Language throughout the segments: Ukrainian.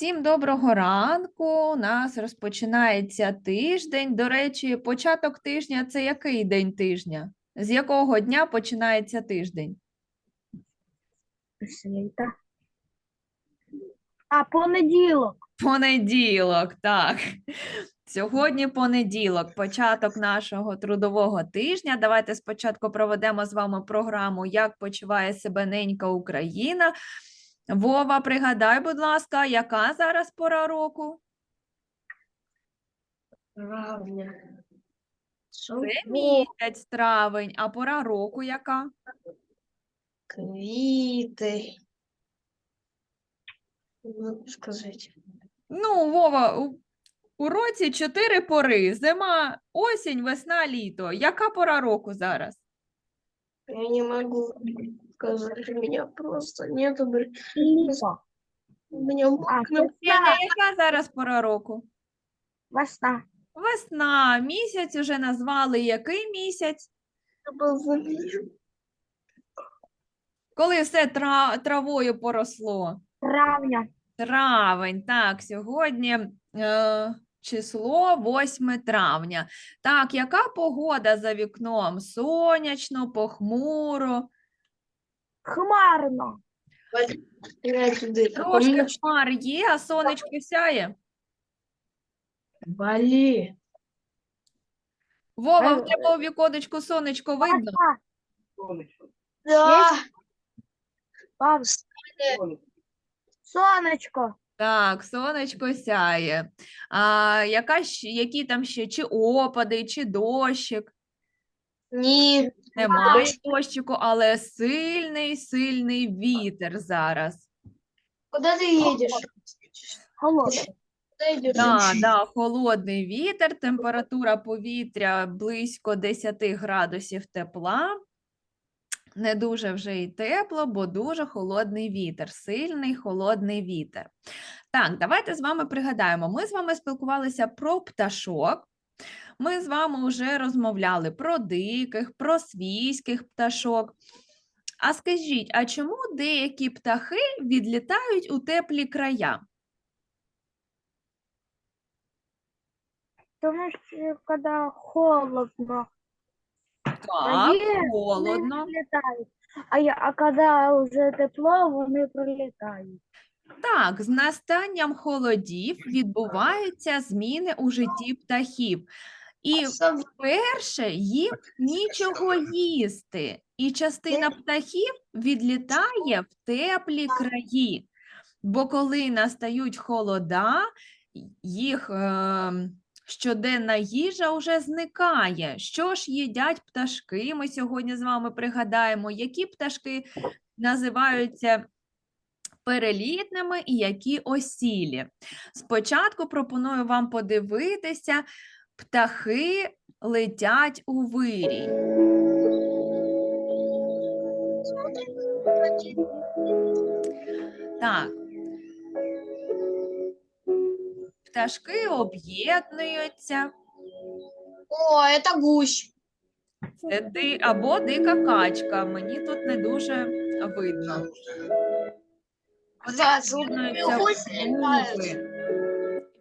Всім доброго ранку. У нас розпочинається тиждень. До речі, початок тижня це який день тижня? З якого дня починається тиждень? Світа. А, понеділок. Понеділок, так. Сьогодні понеділок, початок нашого трудового тижня. Давайте спочатку проведемо з вами програму Як почуває себе ненька Україна. Вова, пригадай, будь ласка, яка зараз пора року? Травня. Це місяць травень, а пора року яка? Квіти. Ну, скажіть. Ну, Вова, у, у році чотири пори: зима, осінь, весна, літо. Яка пора року зараз? Я не могу сказать, у меня просто нету... бр- У меня А, мокнул яка зараз пора року? Весна. Весна. Місяць уже назвали який місяць? Коли все тра, травою поросло? Травня. Травень, так, сьогодні е, число 8 травня. Так, яка погода за вікном? Сонячно, похмуро, Хмарно. Трошки хмар є, а сонечко сяє. Бали. Вова, в тебе у віконечку сонечко видно? Весна. Да. Сонечко. Так, сонечко сяє. А яка, щ- які там ще, чи опади, чи дощик? Не. Немає дощику, але сильний, сильний вітер зараз. Куда ты едешь? Холодно. Да, да, холодний вітер, температура повітря близько 10 градусів тепла. Не дуже вже і тепло, бо дуже холодний вітер, сильний холодний вітер. Так, давайте з вами пригадаємо. Ми з вами спілкувалися про пташок. Ми з вами вже розмовляли про диких, про свійських пташок. А скажіть, а чому деякі птахи відлітають у теплі края? Тому що коли холодно, Так, Вони холодно. вони літають. А, я, а коли вже тепло, вони прилітають. Так, з настанням холодів відбуваються зміни у житті птахів. І вперше їм нічого їсти, і частина птахів відлітає в теплі краї. Бо коли настають холода, їх е, щоденна їжа вже зникає. Що ж їдять пташки? Ми сьогодні з вами пригадаємо, які пташки називаються перелітними і які осілі. Спочатку пропоную вам подивитися, птахи летять у вирій. Так. Пташки об'єднуються. О, это гусь. Це ди або дика качка. Мені тут не дуже видно. Об'єднуються в групи.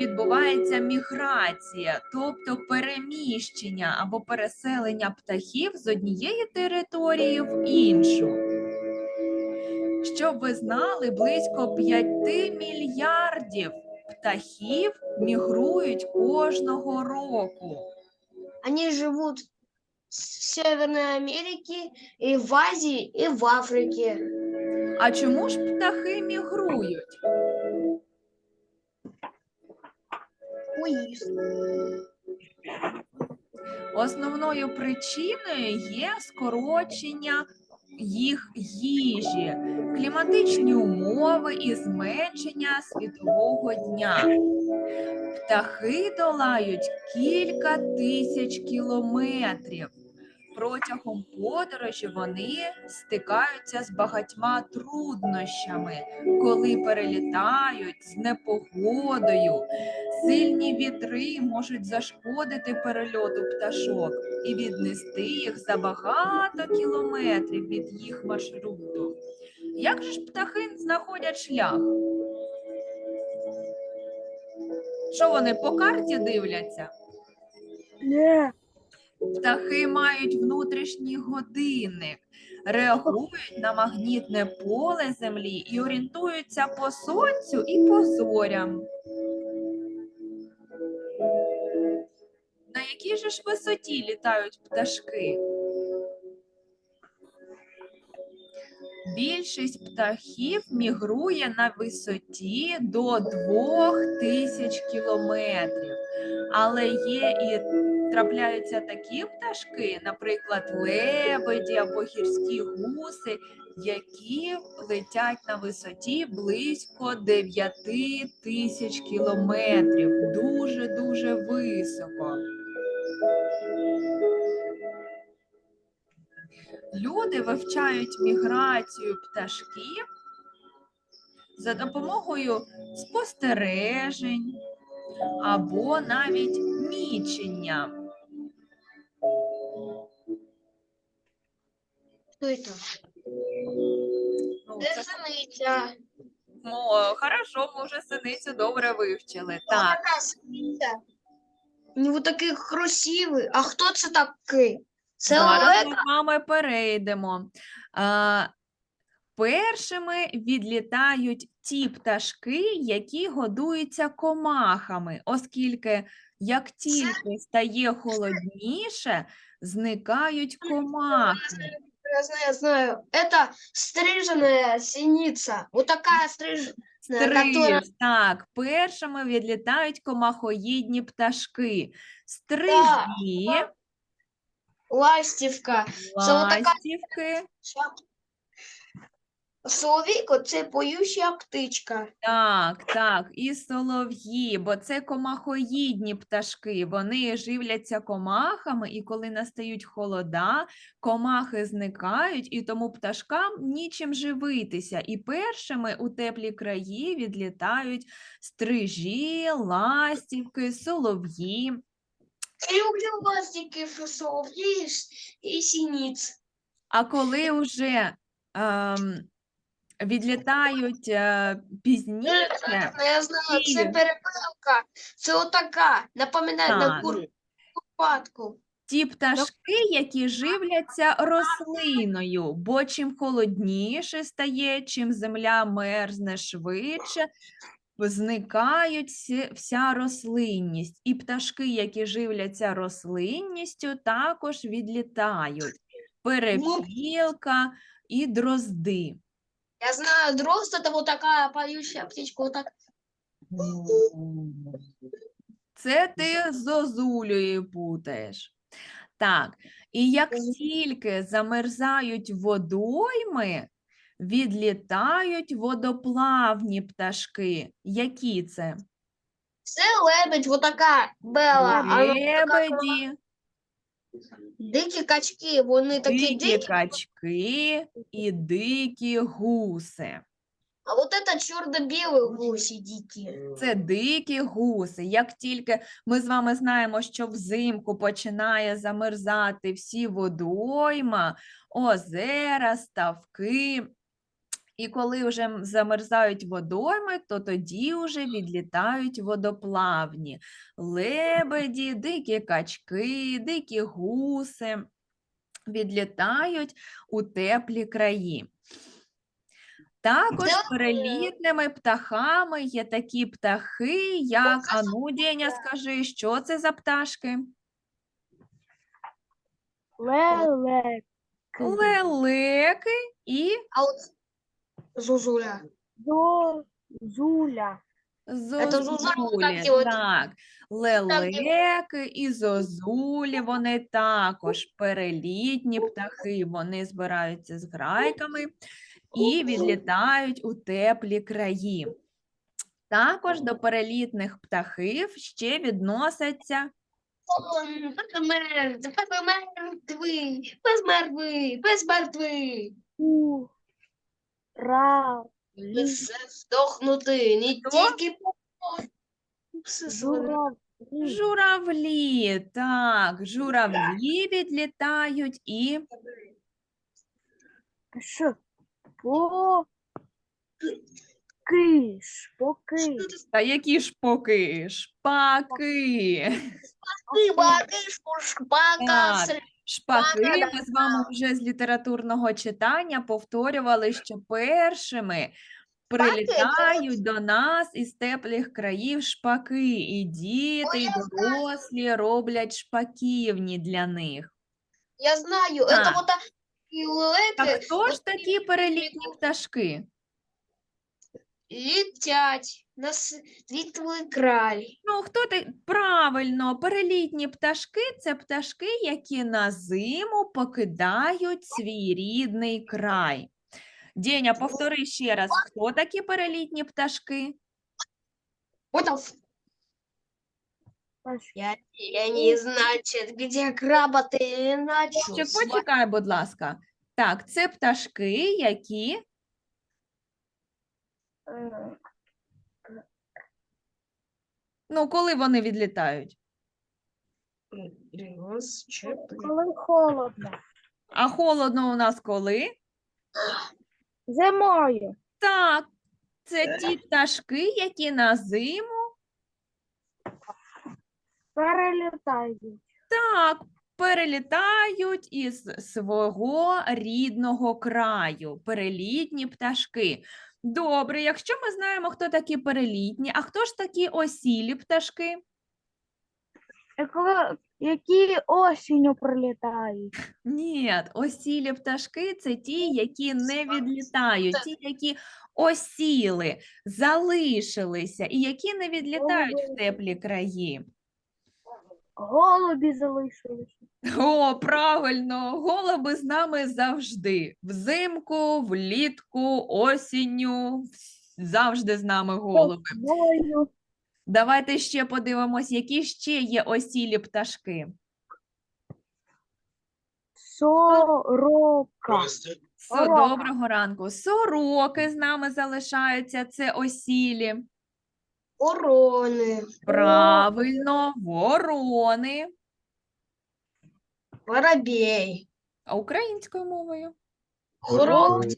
Відбувається міграція, тобто переміщення або переселення птахів з однієї території в іншу. Щоб ви знали, близько 5 мільярдів птахів мігрують кожного року. Они живут в Северной Америке, и в Азии, и в Африке. А чому ж птахи мігрують? Ой, Основною причиною є скорочення їх їжі, кліматичні умови і зменшення світового дня. Птахи долають кілька тисяч кілометрів. Протягом подорожі вони стикаються з багатьма труднощами, коли перелітають з непогодою. Сильні вітри можуть зашкодити перельоту пташок і віднести їх за багато кілометрів від їх маршруту. Як же ж птахи знаходять шлях? Що вони по карті дивляться? Не. Птахи мають внутрішній годинник, реагують на магнітне поле Землі і орієнтуються по сонцю і по зорям. На якій же ж висоті літають пташки? Більшість птахів мігрує на висоті до 2000 кілометрів. Але є і трапляються такі пташки, наприклад, лебеді або гірські гуси, які летять на висоті близько 9 тисяч кілометрів. Дуже дуже високо. Люди вивчають міграцію пташків за допомогою спостережень або навіть мічення. Це синиця. О, хорошо, ми вже синицю добре вивчили. Так, така синиця. Вони вот такі красиві. А хто це такий? Це зараз ми Олег? з вами перейдемо. А, першими відлітають ті пташки, які годуються комахами, оскільки як тільки стає холодніше, зникають комахи. Я знаю, я знаю. Это стриженная синица. Вот такая стриженная, которая... Стриж, так, першими відлітають комахоїдні пташки. Стрижі, Ластівка. Це отака- ластівки. Соловійко це поюща птичка. Так, так, і солов'ї, бо це комахоїдні пташки. Вони живляться комахами, і коли настають холода, комахи зникають, і тому пташкам нічим живитися. І першими у теплі краї відлітають стрижі, ластівки, солов'ї. Я люблю ластиків, солов'їв і синиць. А коли вже ем, відлітають е, пізніше, Я знаю, це Ні. перепилка. Це отака. Напоминає на Так. кур- курпатку. ті пташки, які живляться рослиною, бо чим холодніше стає, чим земля мерзне швидше, зникають всі- вся рослинність. І пташки, які живляться рослинністю, також відлітають. Перепілка і дрозди. Я знаю, дрозд это вот такая поющая птичка. Вот так. Це ти з зозулею путаєш. Так, і як тільки замерзають водойми, відлітають водоплавні пташки. Які це? Це лебедь, вот така бела. така Лебеді, Дикі качки, вони такі дикі дикі. качки і дикі гуси. А от це чорно-білі гусі дикі. Це дикі гуси. Як тільки ми з вами знаємо, що взимку починає замерзати всі водойма, озера, ставки. І коли вже замерзають водойми, то тоді вже відлітають водоплавні лебеді, дикі качки, дикі гуси відлітають у теплі краї. Також перелітними птахами є такі птахи, як Ану, Деня, скажи, що це за пташки? Лелек. Лелеки і А от зозуля. Зозуля. зозуля, так і от- Так, лелеки і зозулі, вони також перелітні птахи, вони збираються з грайками і відлітають у теплі краї. Також до перелітних птахів ще відносяться безмертвий, безмертвий, безмертвий. У. Ра. Лі. Все здохнути, не Хто? тільки по- все своє. Журавлі. журавлі. Так, журавлі відлітають і Ш. По. К. Шпоки, шпоки. Что это Та які шпоки? Шпаки. Рыба, рыбку, шпака, Так. Шпаки ми з вами вже з літературного читання повторювали, що першими прилітають до нас із теплих країв шпаки, і діти, і дорослі роблять шпаківні для них. Я знаю, это вот так- хто ж такі перелітні пташки? Летять на світлий край. Ну, хто ти? Правильно, перелітні пташки це пташки, які на зиму покидають свій рідний край. Деня, повтори ще раз, хто такі перелітні пташки? Вот. Я, я не значит, где крабаты, иначе. Ще почекай, будь ласка. Так, це пташки, які ну, коли вони відлітають? Коли холодно. А холодно у нас коли? Зимою. Так, це ті пташки, які на зиму Перелітають. Так, перелітають із свого рідного краю, перелітні пташки. Добре, якщо ми знаємо, хто такі перелітні, а хто ж такі осілі пташки? Коли- Які осінню прилітають. Ні, осілі пташки це ті, які не відлітають, ті, які осіли, залишилися і які не відлітають в теплі краї. Голубі залишилися. О, правильно, голуби з нами завжди. Взимку, влітку, осінню. Завжди з нами голуби. Давайте ще подивимось, які ще є осілі пташки. Сорока. Со- Сорока. Доброго ранку. Сороки з нами залишаються, це осілі. Вороны, Правильно, ворони. Воробей, А українською мовою? Робе-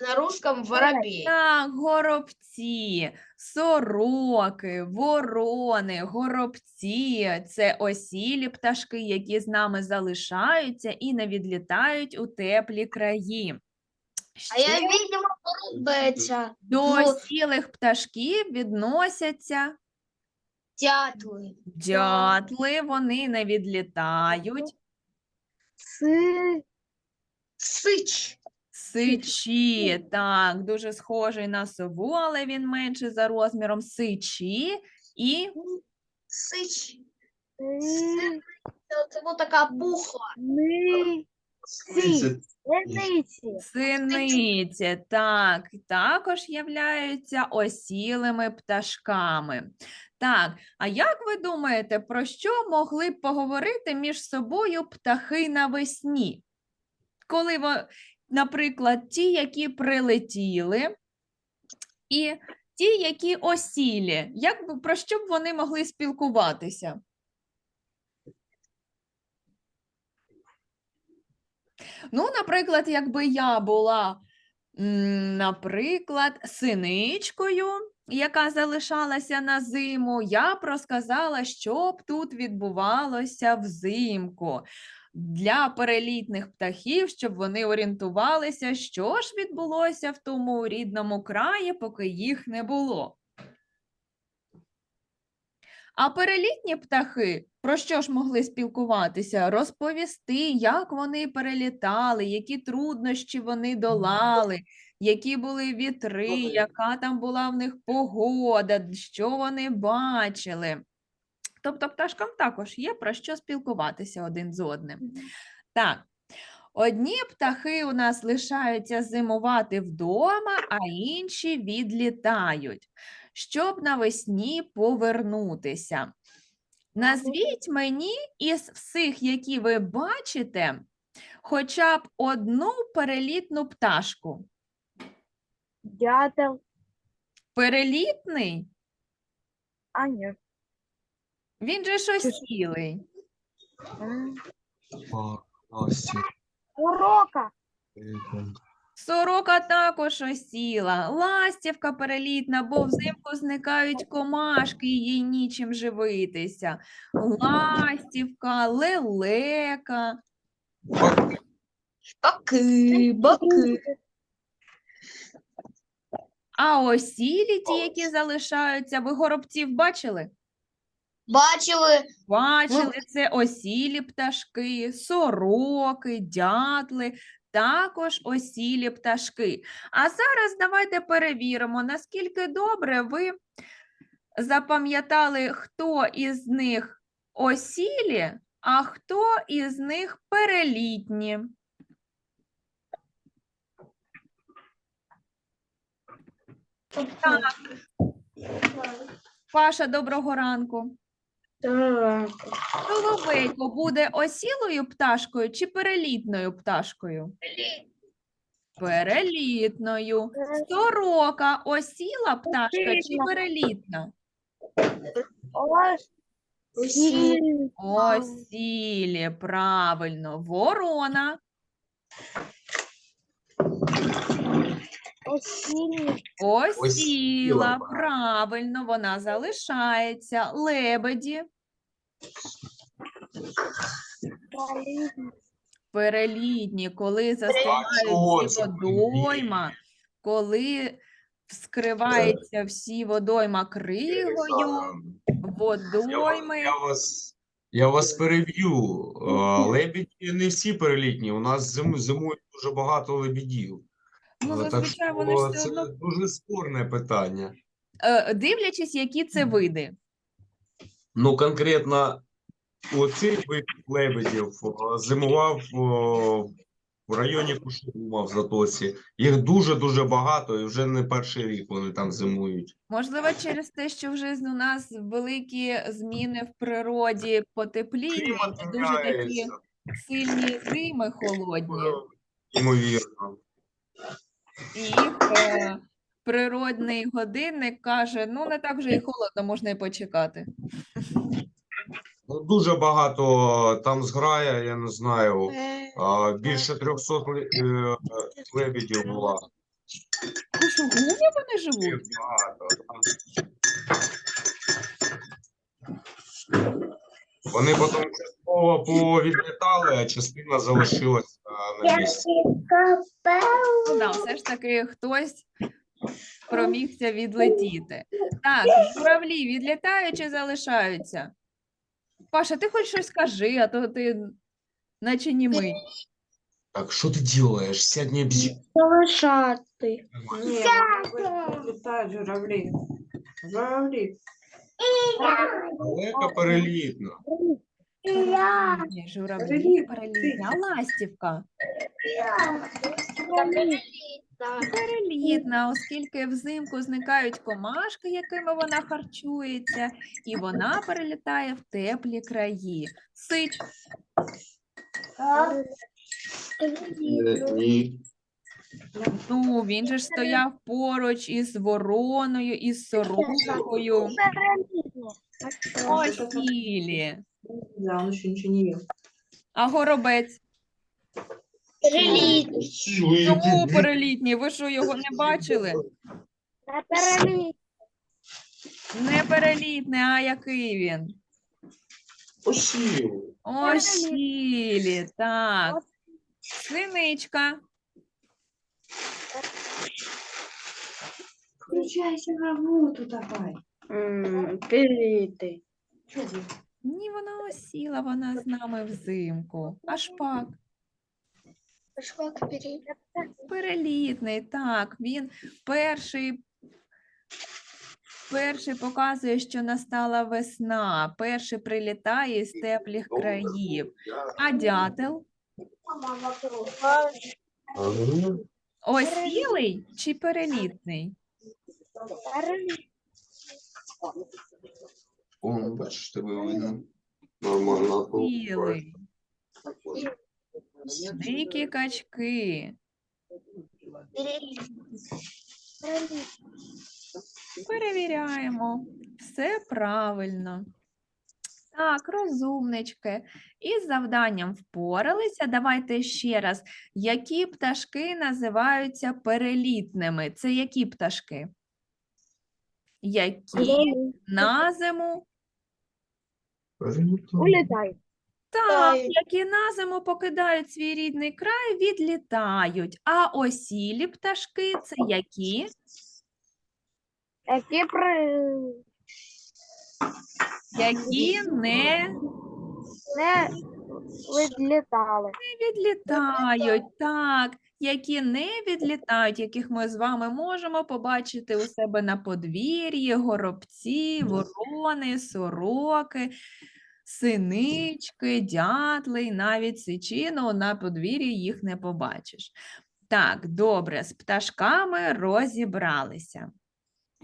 а на русском воробей. Так, горобці, сороки, ворони, горобці. Це осілі пташки, які з нами залишаються і не відлітають у теплі краї. А я Ще видела воробеця, до осілих пташків відносяться дятлы, дятли, вони не відлітають. Си- сыч, Сичі, так, дуже схожий на сову, але він менший за розміром. Сичі і сыч. си- Это вот такая пухла. ни- Сі. Синиці. Синиці, так, також являються осілими пташками. Так, а як ви думаєте, про що могли б поговорити між собою птахи навесні? Коли, наприклад, ті, які прилетіли, і ті, які осілі, як про що б вони могли спілкуватися? Ну, наприклад, якби я була, наприклад, синичкою, яка залишалася на зиму, я б що б тут відбувалося взимку для перелітних птахів, щоб вони орієнтувалися, що ж відбулося в тому рідному краї, поки їх не було. А перелітні птахи про що ж могли спілкуватися? Розповісти, як вони перелітали, які труднощі вони долали, які були вітри, яка там була в них погода, що вони бачили. Тобто пташкам також є про що спілкуватися один з одним. Так, одні птахи у нас лишаються зимувати вдома, а інші відлітають, щоб навесні повернутися. Назвіть мені із всіх, які ви бачите, хоча б одну перелітну пташку. Дятел. Перелітний? А ні. Він же ж осілий. М. Сорока. Сорока також осіла, ластівка перелітна, бо взимку зникають комашки, і їй нічим живитися. Ластівка, лелека. Баки, баки. А осілі, ті, які залишаються, ви горобців бачили? Бачили. Бачили, це осілі пташки, сороки, дятли, також осілі пташки. А зараз давайте перевіримо, наскільки добре ви запам'ятали, хто із них осілі, а хто із них перелітні. Так. Паша, доброго ранку. Так. Соловейко буде осілою пташкою чи перелітною пташкою? Перелітною. Сорока осіла пташка чи перелітна? Осілі, правильно. Ворона, осіла, Осіла. правильно, вона залишається. Лебеді, перелітні. коли чого всі водойма, коли вскривається всі водойма кригою, Я вас, водойми. я вас, я вас переб'ю. Лебеді не всі перелітні. У нас зиму, зимують дуже багато лебедів. Ну, А, зазвичай вони ж все це одно дуже спорне питання. Е, дивлячись, які це види. Ну, конкретно оцей вид лебедів а, зимував в районі Кушугума в Затоці. Їх дуже-дуже багато, і вже не перший рік вони там зимують. Можливо, через те, що вже з- у нас великі зміни в природі, потепління, Клімат дуже такі міняється. сильні зими холодні, Ймовірно. І їх е, природний годинник каже: ну не так вже і холодно, можна і почекати. Ну, дуже багато там зграя, я не знаю. А, більше 300 ле- е, лебедів була. У Шугумі вони Їх живуть? багато. Вони потім повідлітали, а частина залишилась на місці. Ну да, все ж таки хтось промігся відлетіти. Так, журавлі відлітають чи залишаються? Паша, ти хоч щось скажи, а то ти наче німий. Так, що ти робиш? Сядь не обзі. Залишати. Ні, літають журавлі. Журавлі. Далека перелітна. Журавлі Переліт, перелітні, ластівка перелітна, оскільки взимку зникають комашки, якими вона харчується, і вона перелітає в теплі краї. Сич, Ні. ну він же ж стояв поруч із вороною, із сорокою. Перелітні. Осілі. Да, он ще нічого не їв. А горобець? Чому перелітній? Ви що, його не бачили? Перелітні. Не перелітний, а який він? Осів. Осілі, так. Синичка. Включайся в роботу давай. Переліти. Чого? Ні, вона осіла, вона з нами взимку. А шпак перелітний, так, він перший, перший показує, що настала весна, перший прилітає з теплих країв. А дятел осілий чи перелітний? Перелітні. О, бачиш, тебе. Нормально. Дикі качки. Перевіряємо. Все правильно. Так, розумнички. Із завданням впоралися. Давайте ще раз. Які пташки називаються перелітними? Це які пташки? Які на зиму? Улітай. Так, Літають. які на зиму покидають свій рідний край, відлітають. А осілі пташки це які? Які при... Які не не відлітали. відлітають, так, які не відлітають, яких ми з вами можемо побачити у себе на подвір'ї, горобці, ворони, сороки, синички, дятли, і навіть сичину на подвір'ї їх не побачиш. Так, добре, з пташками розібралися.